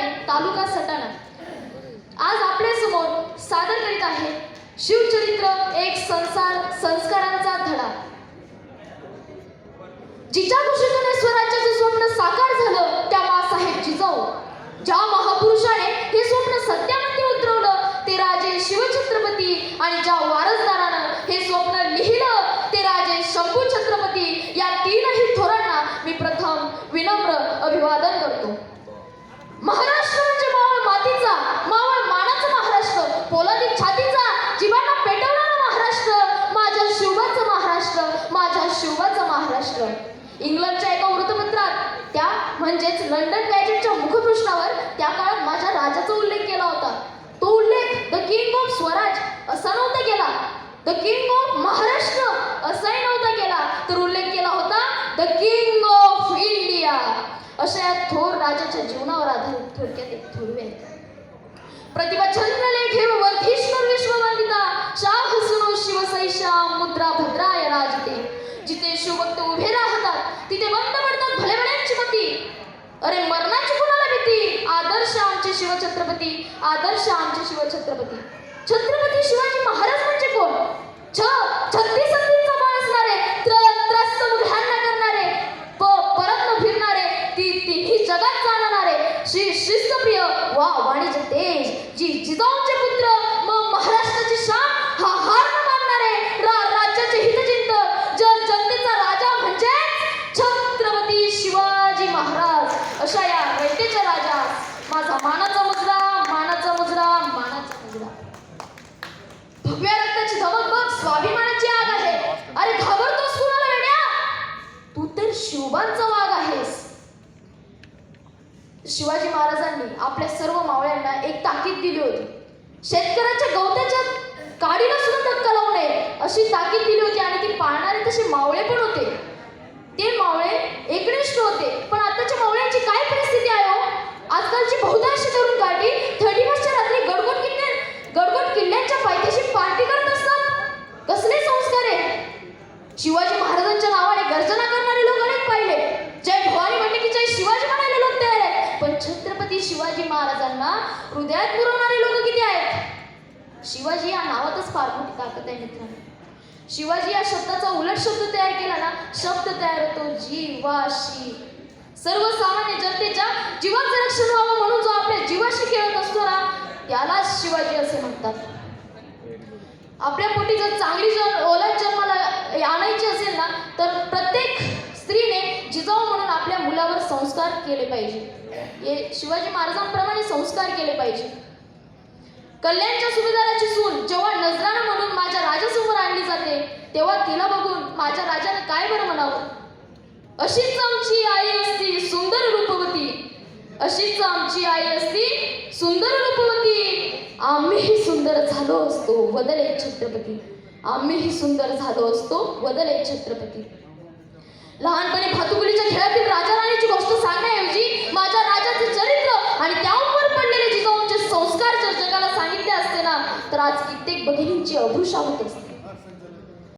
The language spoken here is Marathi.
ठिकाणे तालुका सटाणा. आज आपल्यासमोर सादर करीत आहे शिवचरित्र एक संसार संस्कारांचा धडा. जिच्या कुशीतून स्वराज्याचं स्वप्न साकार झालं त्या मासाहेब जिजाऊ ज्या महापुरुषाने हे स्वप्न सत्यामध्ये इंग्लंडच्या एका वृत्तपत्रात त्या म्हणजेच लंडन गॅजेटच्या मुखपृष्ठावर त्या काळात माझ्या राजाचा उल्लेख केला होता. तो उल्लेख द किंग ऑफ स्वराज असा नव्हता केला. द किंग ऑफ महाराष्ट्र असाही नव्हता केला. तर उल्लेख केला होता द किंग ऑफ इंडिया. अशा या थोर राजाच्या जीवनावर आधारित थोडक्यात एक थोडवे प्रतिभा चंद्रलेखे अरे मरणाची कुणाला भीती? आदर्श आमचे शिवछत्रपती आदर्श आमचे शिवछत्रपती. छत्रपती शिवाजी महाराज म्हणजे कोण? छ छत्तीस हत्तींचा बाळ असणारे त्रस्त मुघ्यांना करणारे प परत न फिरणारे ती तिन्ही जगात जाणणारे श्री शिस्तप्रिय वा वाणिज्य तेज जी जिजाऊंचे पुत्र अशा या रयतेच्या राजा माझा मानाचा मुजरा मानाचा मुजरा मानाचा मुजरा. भगव्या रक्ताची धमक बघ स्वाभिमानाची आग आहे. अरे घाबरतोस कुणाला वेड्या तू तर शिवबांचा वाघ आहेस. शिवाजी महाराजांनी आपल्या सर्व मावळ्यांना एक ताकीद दिली होती. शेतकऱ्याच्या गवताच्या काडीला सुद्धा धक्का लावू नये अशी ताकीद दिली होती आणि शिवाजी महाराजांच्या नावाने गर्जना करणारे लोक अनेक पाहिले. जय भवानी म्हणले की जय शिवाजी म्हणाले लोक तयार आहेत. पण छत्रपती शिवाजी महाराजांना हृदयात पुरवणारे लोक किती आहेत? शिवाजी या नावातच फार मोठी ताकद आहे मित्रांनो. शिवाजी या शब्दाचा उलट शब्द तयार केला ना शब्द तयार होतो जीवाशी. सर्वसामान्य जनतेच्या जीवाचं रक्षण व्हावं म्हणून जो आपल्या जीवाशी खेळत असतो ना त्यालाच शिवाजी असे म्हणतात. आपल्या पोटी जर चांगली जर ओलाद जन्माला आणायची असेल ना तर प्रत्येक स्त्रीने जिजाऊ म्हणून आपल्या मुलावर संस्कार केले पाहिजे. हे शिवाजी महाराजांप्रमाणे संस्कार केले पाहिजे. कल्याणच्या सुभेदाराची सून जेव्हा नजराणा म्हणून माझ्या राजासमोर आणली जाते तेव्हा तिला बघून माझ्या राजाने काय बरं म्हणावं? अशीच आमची आई असती सुंदर रूपवती. अशीच आमची आई असती सुंदर रूपवती. आम्हीही सुंदर झालो असतो वदले छत्रपती. आम्हीही सुंदर झालो असतो वदले छत्रपती. लहानपणी भातुकुलीच्या खेळातील राजा राणीची गोष्ट सांगण्याऐवजी माझ्या राजाचे चरित्र आणि त्यावर पडलेले जिजाऊंचे संस्कार जर जगाला सांगितले असते ना तर आज कित्येक भगिनींची अभूषा होत असते.